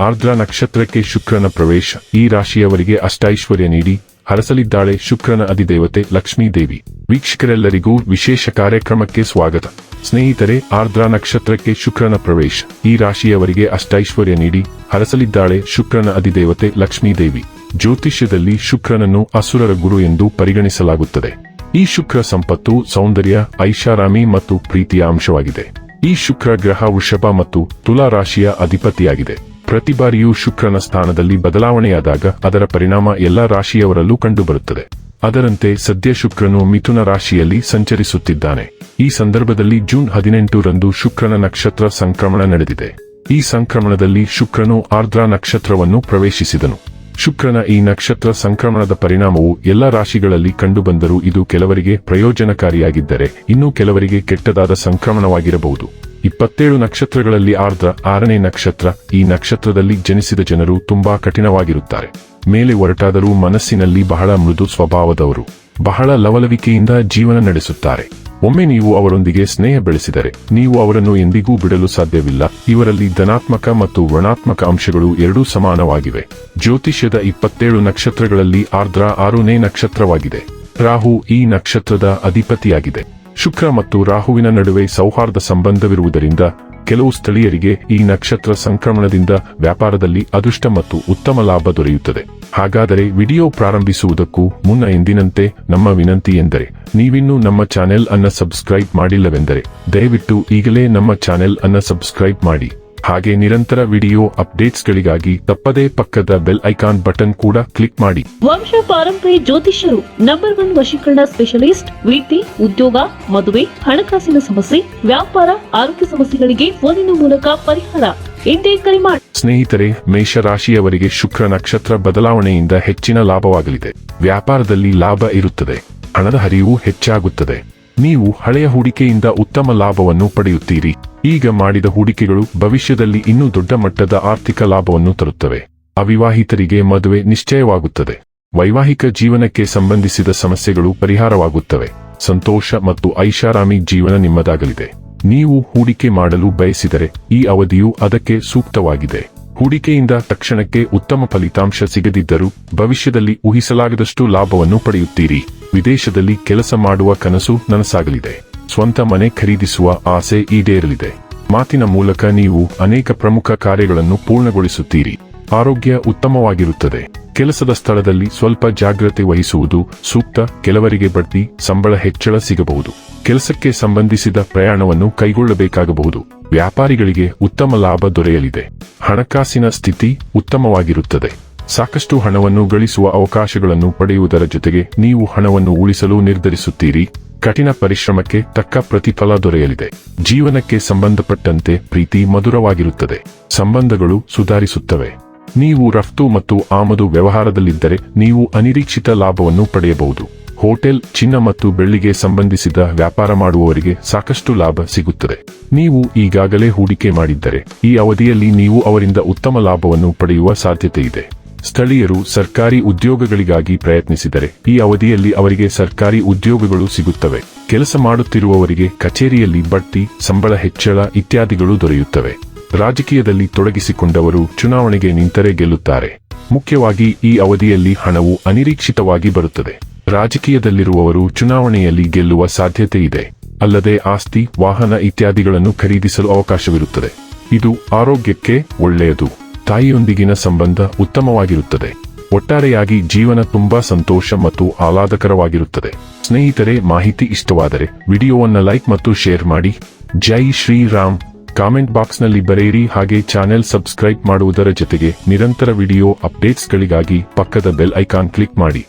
ಆರ್ದ್ರ ನಕ್ಷತ್ರಕ್ಕೆ ಶುಕ್ರನ ಪ್ರವೇಶ. ಈ ರಾಶಿಯವರಿಗೆ ಅಷ್ಟೈಶ್ವರ್ಯ ನೀಡಿ ಹರಸಲಿದ್ದಾಳೆ ಶುಕ್ರನ ಅಧಿದೇವತೆ ಲಕ್ಷ್ಮೀ ದೇವಿ ವೀಕ್ಷಕರೆಲ್ಲರಿಗೂ ವಿಶೇಷ ಕಾರ್ಯಕ್ರಮಕ್ಕೆ ಸ್ವಾಗತ. ಸ್ನೇಹಿತರೆ, ಆರ್ದ್ರ ನಕ್ಷತ್ರಕ್ಕೆ ಶುಕ್ರನ ಪ್ರವೇಶ. ಈ ರಾಶಿಯವರಿಗೆ ಅಷ್ಟೈಶ್ವರ್ಯ ನೀಡಿ ಹರಸಲಿದ್ದಾಳೆ ಶುಕ್ರನ ಅಧಿದೇವತೆ ಲಕ್ಷ್ಮೀ ದೇವಿ ಜ್ಯೋತಿಷ್ಯದಲ್ಲಿ ಶುಕ್ರನನ್ನು ಅಸುರರ ಗುರು ಎಂದು ಪರಿಗಣಿಸಲಾಗುತ್ತದೆ. ಈ ಶುಕ್ರ ಸಂಪತ್ತು ಸೌಂದರ್ಯ, ಐಷಾರಾಮಿ ಮತ್ತು ಪ್ರೀತಿಯ ಅಂಶವಾಗಿದೆ. ಈ ಶುಕ್ರ ಗ್ರಹ ವೃಷಭ ಮತ್ತು ತುಲಾ ರಾಶಿಯ ಅಧಿಪತಿಯಾಗಿದೆ. ಪ್ರತಿ ಬಾರಿಯೂ ಶುಕ್ರನ ಸ್ಥಾನದಲ್ಲಿ ಬದಲಾವಣೆಯಾದಾಗ ಅದರ ಪರಿಣಾಮ ಎಲ್ಲಾ ರಾಶಿಯವರಲ್ಲೂ ಕಂಡುಬರುತ್ತದೆ. ಅದರಂತೆ ಸದ್ಯ ಶುಕ್ರನು ಮಿಥುನ ರಾಶಿಯಲ್ಲಿ ಸಂಚರಿಸುತ್ತಿದ್ದಾನೆ. ಈ ಸಂದರ್ಭದಲ್ಲಿ ಜೂನ್ ಹದಿನೆಂಟು ರಂದು ಶುಕ್ರನ ನಕ್ಷತ್ರ ಸಂಕ್ರಮಣ ನಡೆದಿದೆ. ಈ ಸಂಕ್ರಮಣದಲ್ಲಿ ಶುಕ್ರನು ಆರ್ದ್ರ ನಕ್ಷತ್ರವನ್ನು ಪ್ರವೇಶಿಸಿದನು. ಶುಕ್ರನ ಈ ನಕ್ಷತ್ರ ಸಂಕ್ರಮಣದ ಪರಿಣಾಮವು ಎಲ್ಲ ರಾಶಿಗಳಲ್ಲಿ ಕಂಡುಬಂದರೂ ಇದು ಕೆಲವರಿಗೆ ಪ್ರಯೋಜನಕಾರಿಯಾಗಿದ್ದರೆ ಇನ್ನೂ ಕೆಲವರಿಗೆ ಕೆಟ್ಟದಾದ ಸಂಕ್ರಮಣವಾಗಿರಬಹುದು. ಇಪ್ಪತ್ತೇಳು ನಕ್ಷತ್ರಗಳಲ್ಲಿ ಆರ್ದ್ರ ಆರನೇ ನಕ್ಷತ್ರ, ಈ ನಕ್ಷತ್ರದಲ್ಲಿ ಜನಿಸಿದ ಜನರು ತುಂಬಾ ಕಠಿಣವಾಗಿರುತ್ತಾರೆ. ಮೇಲೆ ಒರಟಾದರೂ ಮನಸ್ಸಿನಲ್ಲಿ ಬಹಳ ಮೃದು ಸ್ವಭಾವದವರು. ಬಹಳ ಲವಲವಿಕೆಯಿಂದ ಜೀವನ ನಡೆಸುತ್ತಾರೆ. ಒಮ್ಮೆ ನೀವು ಅವರೊಂದಿಗೆ ಸ್ನೇಹ ಬೆಳೆಸಿದರೆ, ನೀವು ಅವರನ್ನು ಎಂದಿಗೂ ಬಿಡಲು ಸಾಧ್ಯವಿಲ್ಲ. ಇವರಲ್ಲಿ ಧನಾತ್ಮಕ ಮತ್ತು ಋಣಾತ್ಮಕ ಅಂಶಗಳು ಎರಡೂ ಸಮಾನವಾಗಿವೆ. ಜ್ಯೋತಿಷ್ಯದ ಇಪ್ಪತ್ತೇಳು ನಕ್ಷತ್ರಗಳಲ್ಲಿ ಆರ್ದ್ರ ಆರನೇ ನಕ್ಷತ್ರವಾಗಿದೆ. ರಾಹು ಈ ನಕ್ಷತ್ರದ ಅಧಿಪತಿಯಾಗಿದೆ. ಶುಕ್ರ ಮತ್ತು ರಾಹುವಿನ ನಡುವೆ ಸೌಹಾರ್ದ ಸಂಬಂಧವಿರುವುದರಿಂದ ಕೆಲವು ಸ್ಥಳೀಯರಿಗೆ ಈ ನಕ್ಷತ್ರ ಸಂಕ್ರಮಣದಿಂದ ವ್ಯಾಪಾರದಲ್ಲಿ ಅದೃಷ್ಟ ಮತ್ತು ಉತ್ತಮ ಲಾಭ ದೊರೆಯುತ್ತದೆ. ಹಾಗಾದರೆ ವಿಡಿಯೋ ಪ್ರಾರಂಭಿಸುವುದಕ್ಕೂ ಮುನ್ನ ಎಂದಿನಂತೆ ನಮ್ಮ ವಿನಂತಿ ಎಂದರೆ, ನೀವಿನ್ನೂ ನಮ್ಮ ಚಾನೆಲ್ ಅನ್ನ ಸಬ್ಸ್ಕ್ರೈಬ್ ಮಾಡಿಲ್ಲವೆಂದರೆ, ದಯವಿಟ್ಟು ಈಗಲೇ ನಮ್ಮ ಚಾನೆಲ್ ಅನ್ನ ಸಬ್ಸ್ಕ್ರೈಬ್ ಮಾಡಿ. ಹಾಗೆ ನಿರಂತರ ವಿಡಿಯೋ ಅಪ್ಡೇಟ್ಸ್ಗಳಿಗಾಗಿ ತಪ್ಪದೇ ಪಕ್ಕದ ಬೆಲ್ ಐಕಾನ್ ಬಟನ್ ಕೂಡ ಕ್ಲಿಕ್ ಮಾಡಿ. ವಂಶ ಪಾರಂಪರ್ಯ ಜ್ಯೋತಿಷ್ಯರು ನಂಬರ್ ಒನ್ ವಶೀಕರಣ ಸ್ಪೆಷಲಿಸ್ಟ್ ವೀತಿ ಉದ್ಯೋಗ ಮದುವೆ ಹಣಕಾಸಿನ ಸಮಸ್ಯೆ ವ್ಯಾಪಾರ ಆರೋಗ್ಯ ಸಮಸ್ಯೆಗಳಿಗೆ ಫೋನಿನ ಮೂಲಕ ಪರಿಹಾರ. ಎಂದೇ ಕರೆ ಮಾಡಿ ಸ್ನೇಹಿತರೆ ಮೇಷರಾಶಿಯವರಿಗೆ ಶುಕ್ರ ನಕ್ಷತ್ರ ಬದಲಾವಣೆಯಿಂದ ಹೆಚ್ಚಿನ ಲಾಭವಾಗಲಿದೆ. ವ್ಯಾಪಾರದಲ್ಲಿ ಲಾಭ ಇರುತ್ತದೆ. ಹಣದ ಹರಿವು ಹೆಚ್ಚಾಗುತ್ತದೆ. ನೀವು ಹಳೆಯ ಹೂಡಿಕೆಯಿಂದ ಉತ್ತಮ ಲಾಭವನ್ನು ಪಡೆಯುತ್ತೀರಿ. ಈಗ ಮಾಡಿದ ಹೂಡಿಕೆಗಳು ಭವಿಷ್ಯದಲ್ಲಿ ಇನ್ನೂ ದೊಡ್ಡ ಮಟ್ಟದ ಆರ್ಥಿಕ ಲಾಭವನ್ನು ತರುತ್ತವೆ. ಅವಿವಾಹಿತರಿಗೆ ಮದುವೆ ನಿಶ್ಚಯವಾಗುತ್ತದೆ. ವೈವಾಹಿಕ ಜೀವನಕ್ಕೆ ಸಂಬಂಧಿಸಿದ ಸಮಸ್ಯೆಗಳು ಪರಿಹಾರವಾಗುತ್ತವೆ. ಸಂತೋಷ ಮತ್ತು ಐಷಾರಾಮಿ ಜೀವನ ನಿಮ್ಮದಾಗಲಿದೆ. ನೀವು ಹೂಡಿಕೆ ಮಾಡಲು ಬಯಸಿದರೆ ಈ ಅವಧಿಯು ಅದಕ್ಕೆ ಸೂಕ್ತವಾಗಿದೆ. ಹೂಡಿಕೆಯಿಂದ ತಕ್ಷಣಕ್ಕೆ ಉತ್ತಮ ಫಲಿತಾಂಶ ಸಿಗದಿದ್ದರೂ ಭವಿಷ್ಯದಲ್ಲಿ ಊಹಿಸಲಾಗದಷ್ಟು ಲಾಭವನ್ನು ಪಡೆಯುತ್ತೀರಿ. ವಿದೇಶದಲ್ಲಿ ಕೆಲಸ ಮಾಡುವ ಕನಸು ನನಸಾಗಲಿದೆ. ಸ್ವಂತ ಮನೆ ಖರೀದಿಸುವ ಆಸೆ ಈಡೇರಲಿದೆ. ಮಾತಿನ ಮೂಲಕ ನೀವು ಅನೇಕ ಪ್ರಮುಖ ಕಾರ್ಯಗಳನ್ನು ಪೂರ್ಣಗೊಳಿಸುತ್ತೀರಿ. ಆರೋಗ್ಯ ಉತ್ತಮವಾಗಿರುತ್ತದೆ. ಕೆಲಸದ ಸ್ಥಳದಲ್ಲಿ ಸ್ವಲ್ಪ ಜಾಗ್ರತೆ ವಹಿಸುವುದು ಸೂಕ್ತ. ಕೆಲವರಿಗೆ ಬಡ್ತಿ, ಸಂಬಳ ಹೆಚ್ಚಳ ಸಿಗಬಹುದು. ಕೆಲಸಕ್ಕೆ ಸಂಬಂಧಿಸಿದ ಪ್ರಯಾಣವನ್ನು ಕೈಗೊಳ್ಳಬೇಕಾಗಬಹುದು. ವ್ಯಾಪಾರಿಗಳಿಗೆ ಉತ್ತಮ ಲಾಭ ದೊರೆಯಲಿದೆ. ಹಣಕಾಸಿನ ಸ್ಥಿತಿ ಉತ್ತಮವಾಗಿರುತ್ತದೆ. ಸಾಕಷ್ಟು ಹಣವನ್ನು ಗಳಿಸುವ ಅವಕಾಶಗಳನ್ನು ಪಡೆಯುವುದರ ಜೊತೆಗೆ ನೀವು ಹಣವನ್ನು ಉಳಿಸಲು ನಿರ್ಧರಿಸುತ್ತೀರಿ. ಕಠಿಣ ಪರಿಶ್ರಮಕ್ಕೆ ತಕ್ಕ ಪ್ರತಿಫಲ ದೊರೆಯಲಿದೆ. ಜೀವನಕ್ಕೆ ಸಂಬಂಧಪಟ್ಟಂತೆ ಪ್ರೀತಿ ಮಧುರವಾಗಿರುತ್ತದೆ. ಸಂಬಂಧಗಳು ಸುಧಾರಿಸುತ್ತವೆ. ನೀವು ರಫ್ತು ಮತ್ತು ಆಮದು ವ್ಯವಹಾರದಲ್ಲಿದ್ದರೆ ನೀವು ಅನಿರೀಕ್ಷಿತ ಲಾಭವನ್ನು ಪಡೆಯಬಹುದು. ಹೋಟೆಲ್, ಚಿನ್ನ ಮತ್ತು ಬೆಳ್ಳಿಗೆ ಸಂಬಂಧಿಸಿದ ವ್ಯಾಪಾರ ಮಾಡುವವರಿಗೆ ಸಾಕಷ್ಟು ಲಾಭ ಸಿಗುತ್ತದೆ. ನೀವು ಈಗಾಗಲೇ ಹೂಡಿಕೆ ಮಾಡಿದ್ದರೆ, ಈ ಅವಧಿಯಲ್ಲಿ ನೀವು ಅವರಿಂದ ಉತ್ತಮ ಲಾಭವನ್ನು ಪಡೆಯುವ ಸಾಧ್ಯತೆ ಇದೆ. ಸ್ಥಳೀಯರು ಸರ್ಕಾರಿ ಉದ್ಯೋಗಗಳಿಗಾಗಿ ಪ್ರಯತ್ನಿಸಿದರೆ, ಈ ಅವಧಿಯಲ್ಲಿ ಅವರಿಗೆ ಸರ್ಕಾರಿ ಉದ್ಯೋಗಗಳು ಸಿಗುತ್ತವೆ. ಕೆಲಸ ಮಾಡುತ್ತಿರುವವರಿಗೆ ಕಚೇರಿಯಲ್ಲಿ ಬಡ್ತಿ, ಸಂಬಳ ಹೆಚ್ಚಳ ಇತ್ಯಾದಿಗಳು ದೊರೆಯುತ್ತವೆ. ರಾಜಕೀಯದಲ್ಲಿ ತೊಡಗಿಸಿಕೊಂಡವರು ಚುನಾವಣೆಗೆ ನಿಂತರೆ ಗೆಲ್ಲುತ್ತಾರೆ. ಮುಖ್ಯವಾಗಿ ಈ ಅವಧಿಯಲ್ಲಿ ಹಣವು ಅನಿರೀಕ್ಷಿತವಾಗಿ ಬರುತ್ತದೆ. ರಾಜಕೀಯದಲ್ಲಿರುವವರು ಚುನಾವಣೆಯಲ್ಲಿ ಗೆಲ್ಲುವ ಸಾಧ್ಯತೆ ಇದೆ. ಅಲ್ಲದೆ ಆಸ್ತಿ, ವಾಹನ ಇತ್ಯಾದಿಗಳನ್ನು ಖರೀದಿಸಲು ಅವಕಾಶವಿರುತ್ತದೆ. ಇದು ಆರೋಗ್ಯಕ್ಕೆ ಒಳ್ಳೆಯದು. ತಾಯಿಯೊಂದಿಗಿನ ಸಂಬಂಧ ಉತ್ತಮವಾಗಿರುತ್ತದೆ. ಒಟ್ಟಾರೆಯಾಗಿ ಜೀವನ ತುಂಬಾ ಸಂತೋಷ ಮತ್ತು ಆಹ್ಲಾದಕರವಾಗಿರುತ್ತದೆ. ಸ್ನೇಹಿತರೆ, ಮಾಹಿತಿ ಇಷ್ಟವಾದರೆ ವಿಡಿಯೋವನ್ನ ಲೈಕ್ ಮತ್ತು ಶೇರ್ ಮಾಡಿ. ಜೈ ಶ್ರೀರಾಮ್. ಕಾಮೆಂಟ್ ಬಾಕ್ಸ್ನಲ್ಲಿ ಬರೆಯಿರಿ. ಹಾಗೆ ಚಾನೆಲ್ ಸಬ್ಸ್ಕ್ರೈಬ್ ಮಾಡುವುದರ ಜೊತೆಗೆ ನಿರಂತರ ವಿಡಿಯೋ ಅಪ್ಡೇಟ್ಸ್ಗಳಿಗಾಗಿ ಪಕ್ಕದ ಬೆಲ್ ಐಕಾನ್ ಕ್ಲಿಕ್ ಮಾಡಿ.